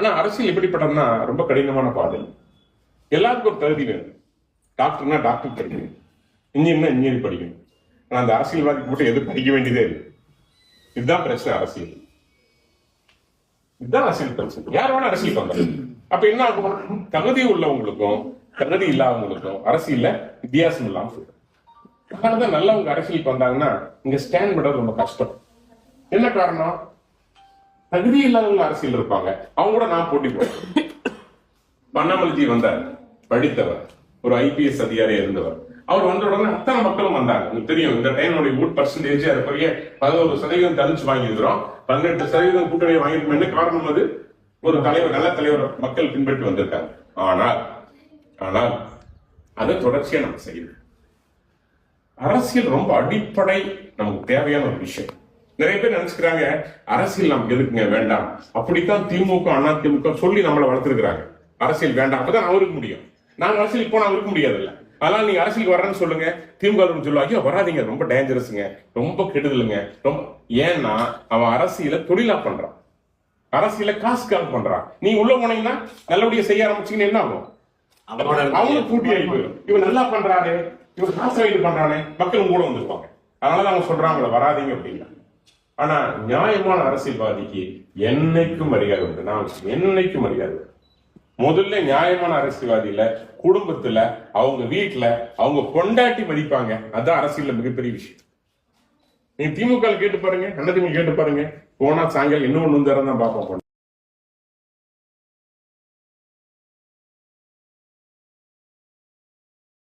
ஆனா அரசியல் எப்படிப்பட்டதுன்னா ரொம்ப கடினமான பாதை. எல்லாருக்கும் ஒரு தகுதி வேணும். டாக்டர்னா டாக்டர் படிக்கணும். இன்ஜினியர்னா இன்ஜினியர் படிக்கணும். ஆனா அந்த அரசியல்வாதிக்கு மட்டும் எதுவும் படிக்க வேண்டியதே இல்லை. இதுதான் பிரச்சனை அரசியல். இதுதான் அரசியல் பிரச்சனை. யார் வேணா அரசியல் பண்றது அப்ப என்ன ஆகும்? தகுதி உள்ளவங்களுக்கும் தகுதி இல்லாதவங்களுக்கும் அரசியல்ல வித்தியாசம் இல்லாம போயிடும். அதனாலதான் நல்லவங்க அரசியலுக்கு வந்தாங்கன்னா இங்க ஸ்டாண்ட் பண்றது ரொம்ப கஷ்டம். என்ன காரணம்? தகுதி இல்லாதவங்க அரசியல் இருப்பாங்க. அவங்க கூட நான் போட்டி போடுறேன் அண்ணாமலைஜி வந்தார். படித்தவர். ஒரு ஐபிஎஸ் அதிகாரியா இருந்தவர். அவர் வந்த உடனே அத்தனை மக்களும் வந்தாங்க. உங்களுக்கு தெரியும் இந்த டைமோட ஓட் பர்சன்டேஜ் அதுக்குரிய பதினோரு சதவீதம் தனிச்சு வாங்கியிருக்கிறோம். பதினெட்டு சதவீதம் கூட்டணி வாங்கியிருக்கோம் என்ன காரணம் அது? ஒரு தலைவர் நல்ல தலைவர் மக்கள் பின்பற்றி வந்திருக்காங்க. ஆனால் ஆனால் அதை தொடர்ச்சியா நம்ம செய்யணும். அரசியல் ரொம்ப அடிப்படை நமக்கு தேவையான ஒரு விஷயம். நிறைய பேர் நினைச்சுக்கிறாங்க அரசியல் நமக்கு எதுக்குங்க வேண்டாம். அப்படித்தான் திமுக அண்ணா திமுக சொல்லி நம்மளை வளர்த்துருக்காங்க அரசியல் வேண்டாம் அப்பதான் அவருக்கு முடியும். நாங்க அரசியலுக்கு போனா அவருக்கு முடியாதுல்ல. அதனால நீங்க அரசியலுக்கு வர்றேன்னு சொல்லுங்க. திமுக ன்னு சொல்லுவாங்க ஐயோ வராதீங்க ரொம்ப டேஞ்சரஸ்ங்க ரொம்ப கெடுதலுங்க ரொம்ப ஏன்னா அவன் அரசியல தொழிலா பண்றான். அரசியல காசுக்காக பண்றான். நீ உள்ள போனீங்கன்னா நல்லபடியா செய்ய ஆரம்பிச்சீங்கன்னா என்ன ஆகும்? அவங்களுக்கு கூட்டி ஆகி போயிடும். இவன் நல்லா பண்றாரு இவன் காசு வாங்கிட்டு பண்றானே மக்கள் கூட வந்துருவாங்க அதனாலதான் அவங்க சொல்றாங்க வராதீங்க அப்படின்னா. ஆனா நியாயமான அரசியல்வாதிக்கு என்னைக்கும் மரியாதை உண்டு. நான் என்னைக்கும் மரியாதை முதல்ல நியாயமான அரசியல்வாதியில குடும்பத்துல அவங்க வீட்டுல அவங்க கொண்டாட்டி மதிப்பாங்க. அதான் அரசியல்ல மிகப்பெரிய விஷயம். நீங்க திமுக கேட்டு பாருங்க அண்ணா திமுக கேட்டு பாருங்க. போனா சாயங்காலம் இன்னும் ஒன்று தான் பார்ப்போம்